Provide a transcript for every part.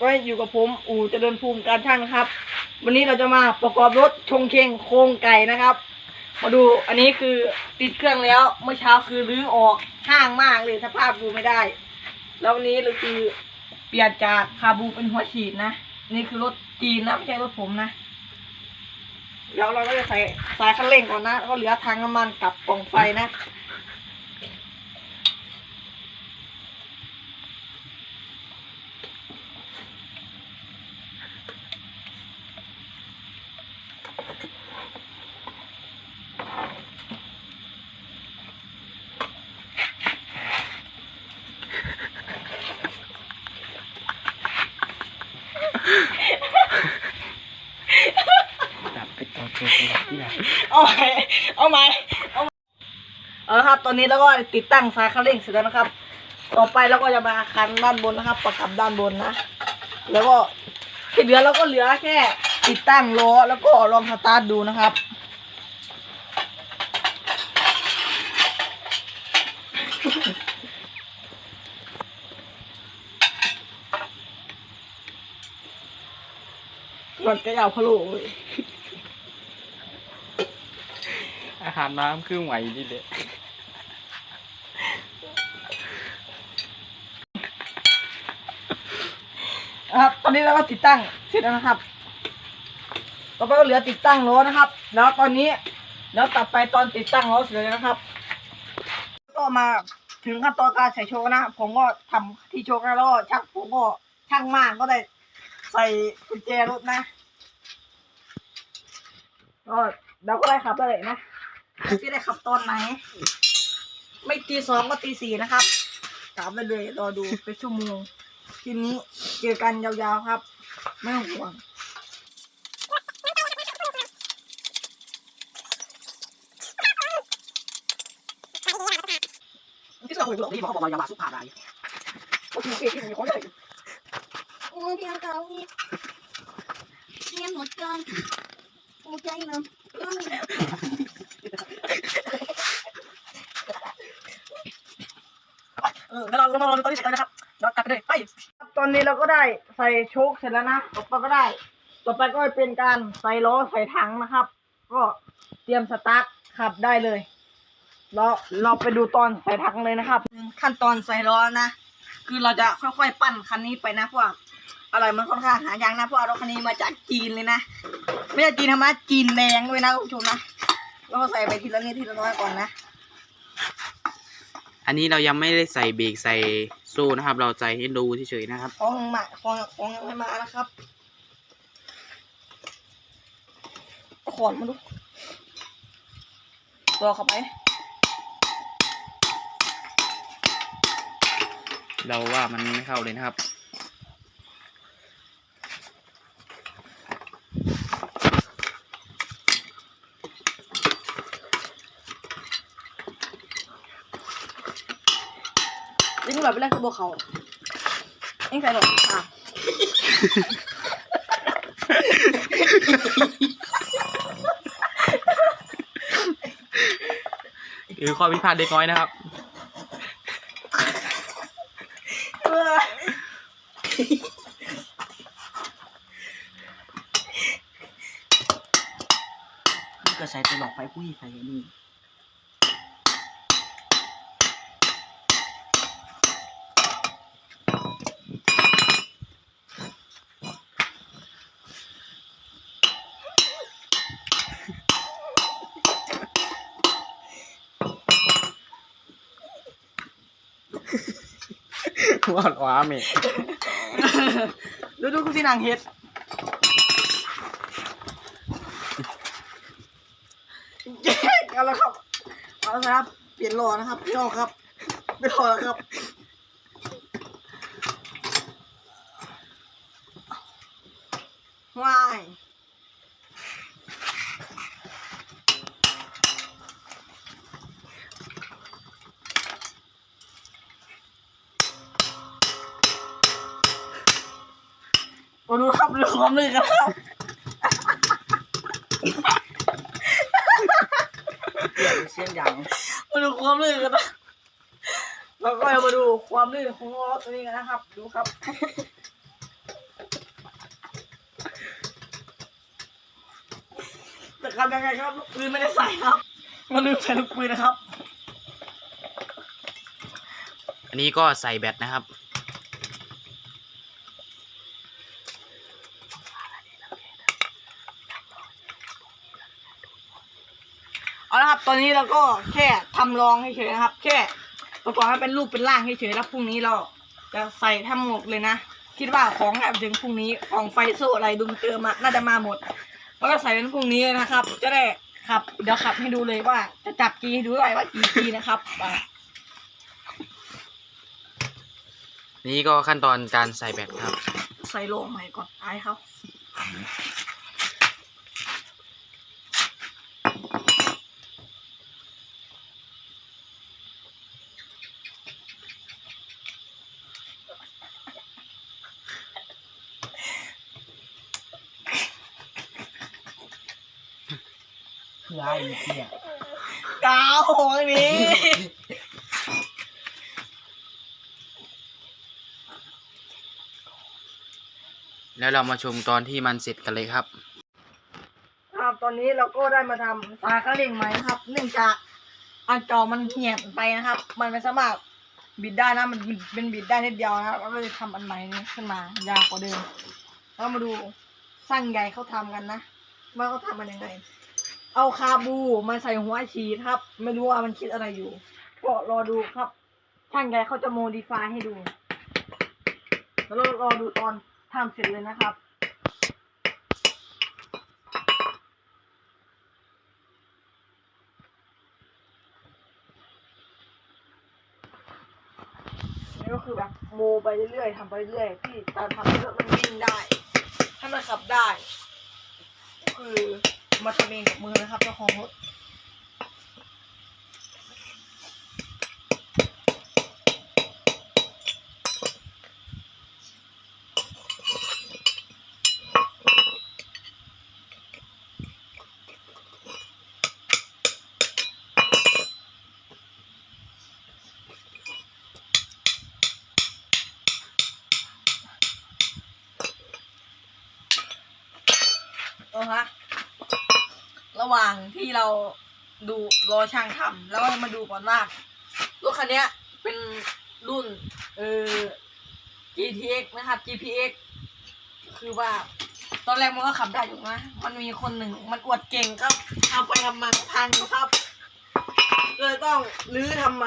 ก็อยู่กับผมอู่เจริญภูมิการช่างนะครับ วันนี้เราจะมาประกอบรถชงเชงโครงไก่นะครับ มาดูอันนี้คือติดเครื่องแล้วเมื่อเช้าคือรื้อออกห้างมากเลยสภาพดูไม่ได้ แล้ววันนี้เราคือเปลี่ยนจากคาบูเป็นหัวฉีดนะนี่คือรถจีนนะไม่ใช่รถผมนะแล้วเราก็จะใส่สายคันเร่งก่อนนะก็เหลือทางน้ำมันกับกล่องไฟนะ ดับไปต่อตัวตัวที่ไหน เอาไหมเอาไหมเอาไหม เอาละครับ ตอนนี้เราก็ติดตั้งสายคันเร่งเสร็จแล้วนะครับ ต่อไปเราก็จะมาคันด้านบนนะครับ ประกับด้านบนนะ แล้วก็ที่เหลือเราก็เหลือแค่ ติดตั้งล้อแล้วก็ลองสตาร์ทดูนะครับมันก็ยาวพะโล้อาหารน้ำคือไหวนี่เด็ นะครับ ตอนนี้เราก็ติดตั้งเสร็จแล้วนะครับต่อไปก็เหลือติดตั้งล้อนะครับ แล้วตอนนี้แล้วตัดไปตอนติดตั้งล้อเสร็จแล้วนะครับ ก็มาถึงขั้นตอนการใส่โชว์นะ ผมก็ทำที่โชว์แล้วก็ช่างผมก็ช่างมากก็ได้ใส่กุญแจรถนะก็เราก็ได้ขับได้เลยนะที่ได้ขับตอนไหน ไม่ตีสองก็ตีสี่นะครับตามไปเลยรอดูเป็นชั่วโมง ทีนี้เจอกันยาวๆครับ ไม่ต้องห่วงที่สุดคุยบอกที่บอกว่าอย่ามาสุภาพได้โอเคโอเคที่มีคนเลยโอ้ยพี่อังเกาอีกเรียนหมดเกินกูใจเนอะเออแล้วเราเราเราตอนนี้เสร็จแล้วนะครับเราตัดไปเลยไป ตอนนี้เราก็ได้ใส่โชคเสร็จแล้วนะ ต่อไปก็ได้ ต่อไปก็เป็นการใส่ล้อใส่ถังนะครับ ก็เตรียมสตาร์ทขับได้เลยเราเราไปดูตอนใส่ถังเลยนะครับ ขั้นตอนใส่ล้อนะ คือเราจะค่อยๆปั้นคันนี้ไปนะเพราะว่าอะไรมันค่อนข้างหายากนะเพราะว่ารถคันนี้มาจากจีนเลยนะ ไม่ใช่จีนธรรมดาจีนแดงด้วยนะคุณผู้ชมนะแล้วก็ใส่ไปทีละนิดทีละน้อยก่อนนะ อันนี้เรายังไม่ได้ใส่เบรกใส่ โซ่นะครับ เราใจให้ดูเฉยๆนะครับของมาของของยังไม่มานะครับเอาขอนมาดูรอเข้าไป เราว่ามันไม่เข้าเลยนะครับ ยิ่งหลับไปแรกคือบัวเขายิ่งใส่หลอดค่ะหรือข้อพิพาทเล็กน้อยนะครับเออก็ใช้ตัวหลอกไฟผู้ใส่นี่ ว่าว้าเมฆดูดูคุณสินางเฮ็ดเย้เอาละครับเอาละครับ เปลี่ยนหลอนะครับพี่ออกครับ ไม่รอแล้วครับว้าย มาดูครับดูความลึกกันครับเสียงอย่างมาดูความลื่นกันนะล้วก็มาดูความลื่นของล้อตัวนี้กันนะครับ ดูครับ แต่การยังไงครับลูกปืนไม่ได้ใส่ครับ มันลืใส่ลูกปืนนะครับ อันนี้ก็ใส่แบตนะครับ ตอนนี้เราก็แค่ทำลองเฉยๆนะครับ แค่ประกอบให้เป็นรูปเป็นร่างเฉยๆแล้วพรุ่งนี้เราจะใส่ทั้งหมดเลยนะ คิดว่าของแบบถึงพรุ่งนี้ของไฟโซ่อะไรดุมเติมมาน่าจะมาหมดแล้วก็ใส่เป็นพรุ่งนี้เลยนะครับ จะได้ครับ เดี๋ยวขับให้ดูเลยว่า จะจับกีให้ดูด้วยว่ากี่กีนะครับอะนี่ก็ขั้นตอนการใส่แบตครับ ใส่โลใหม่ก่อนอายเขา คือไอ้เหี้ยกาวของนี้แล้วเรามาชมตอนที่มันเสร็จกันเลยครับ ครับตอนนี้เราก็ได้มาทำสายคาเร่งใหม่นะครับ เนื่องจากอันจอมันเหี่ยนไปนะครับ มันไม่สามารถบิดได้นะมันเป็นบิดได้นิดเดียวนะครับเราก็เลยทำอันใหม่นี้ขึ้นมายาวกว่าเดิมแล้วมาดูสร้างใหญ่เขาทำกันนะว่าเขาทำมันยังไง เอาคาบูมาใส่หัวฉีดครับ ไม่รู้ว่ามันคิดอะไรอยู่ก็รอดูครับช่างใหญ่เขาจะโมดิฟายให้ดู แล้วรอดูตอนทำเสร็จเลยนะครับนี่ก็คือแบบโมไปเรื่อยๆทำไปเรื่อยๆที่ตอนทำให้รถมันวิ่งได้ ให้มันขับได้ก็คือ มาทำเองกับมือนะครับเจ้าของรถเอาฮะระหว่าง ที่เราดูรอช่างทำแล้วก็มาดูก่อนว่ารถคันนี้ยเป็นรุ่นเออ GTX นะครับ GPX คือว่า ตอนแรกมันก็ขับได้อยู่นะมันมีคนหนึ่งมันอวดเก่งครับทำไปทำมาพังครับเลยต้องรื้อทำไม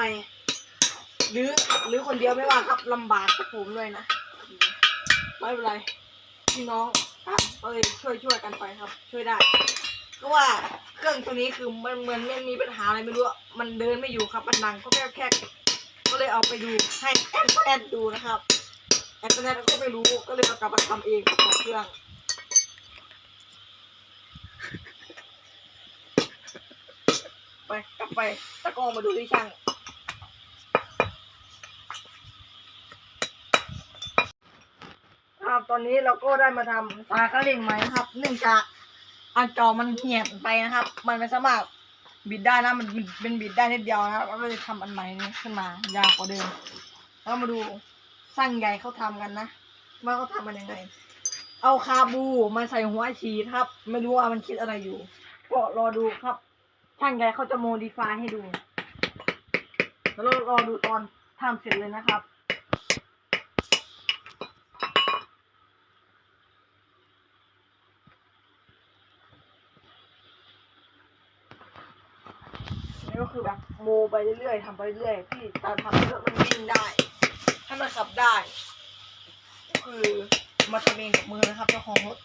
รื้อรื้อคนเดียวไม่ว่าครับลำบากกับผมด้วยนะไม่เป็นไรพี่น้องครับเลยช่วยช่วยกันไปครับ ช่วยได้ เพราะว่าเครื่องตัวนี้คือมันเหมือนมันมีปัญหาอะไรไม่รู้อะมันเดินไม่อยู่ครับมันดังก็แค่แค่ก็เลยเอาไปดูให้แอนแอนดูนะครับแอนแอนก็ไม่รู้ก็เลยเอากลับมาทำเองของเครื่องไปกลับไปตะกร้อมาดูที่ช่างครับตอนนี้เราก็ได้มาทำสายคาเร่งใหม่ครับเนื่องจาก อันจอมันเหี่ยไปนะครับ มันไม่สามารถบิดได้นะ มันเป็นบิดได้นิดเดียวนะครับเราก็เลยทำอันใหม่นี้ขึ้นมายาวกว่าเดิม แล้วมาดูสร้างใหญ่เขาทำกันนะว่าเขาทำมันยังไง เอาคาบูมาใส่หัวฉีดครับ ไม่รู้ว่ามันคิดอะไรอยู่ ก็รอดูครับช่างใหญ่เขาจะโมดิฟายให้ดู แล้วรารอดูตอนทำเสร็จเลยนะครับ ก็คือแบบโมไปเรื่อยๆทำไปเรื่อยๆพี่ตอนทำเยอะมันวิ่งได้ให้มันขับได้ก็คือมาทำเองกับมือนะครับเจ้าของรถ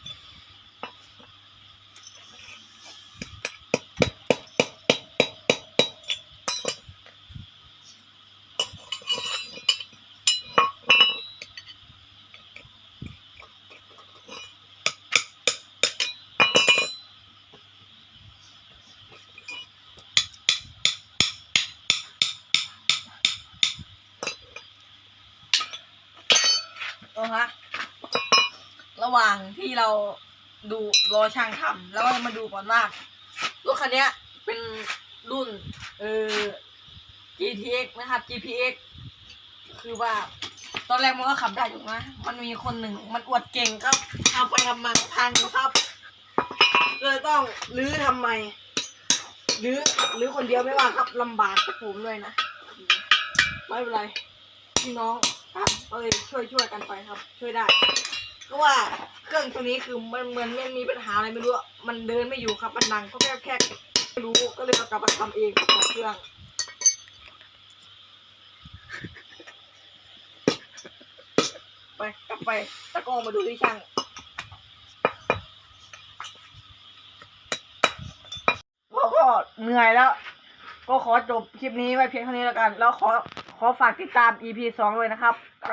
เอาฮะระหว่างที่เราดูรอช่างทำแล้วก็มาดูก่อนว่ารถคันนี้ยเป็นรุ่นเออ GTX นะครับ GPX คือว่า ตอนแรกมันก็ขับได้อยู่นะ มันมีคนหนึ่งมันอวดเก่งครับทำไปทำมาพังครับเลยต้องรื้อทำไมรื้อรื้อคนเดียวไม่ว่าครับลำบากผมเลยนะ ไม่เป็นไรพี่น้อง ครับเลยช่วยช่วยกันไปครับ ช่วยได้เพราะว่าเครื่องตัวนี้คือมันเหมือนมันมีปัญหาอะไรไม่รู้อะมันเดินไม่อยู่ครับมันดังก็แค่แค่ไม่รู้ก็เลยเอากลับมาทำเองของเครื่องไปกลับไปตะโกนมาดูที่ช่างเราก็เหนื่อยแล้ว ก็ขอจบคลิปนี้ไว้เพียงเท่านี้แล้วกัน แล้วขอ ขอฝากติดตาม EP สองเลยนะครับไป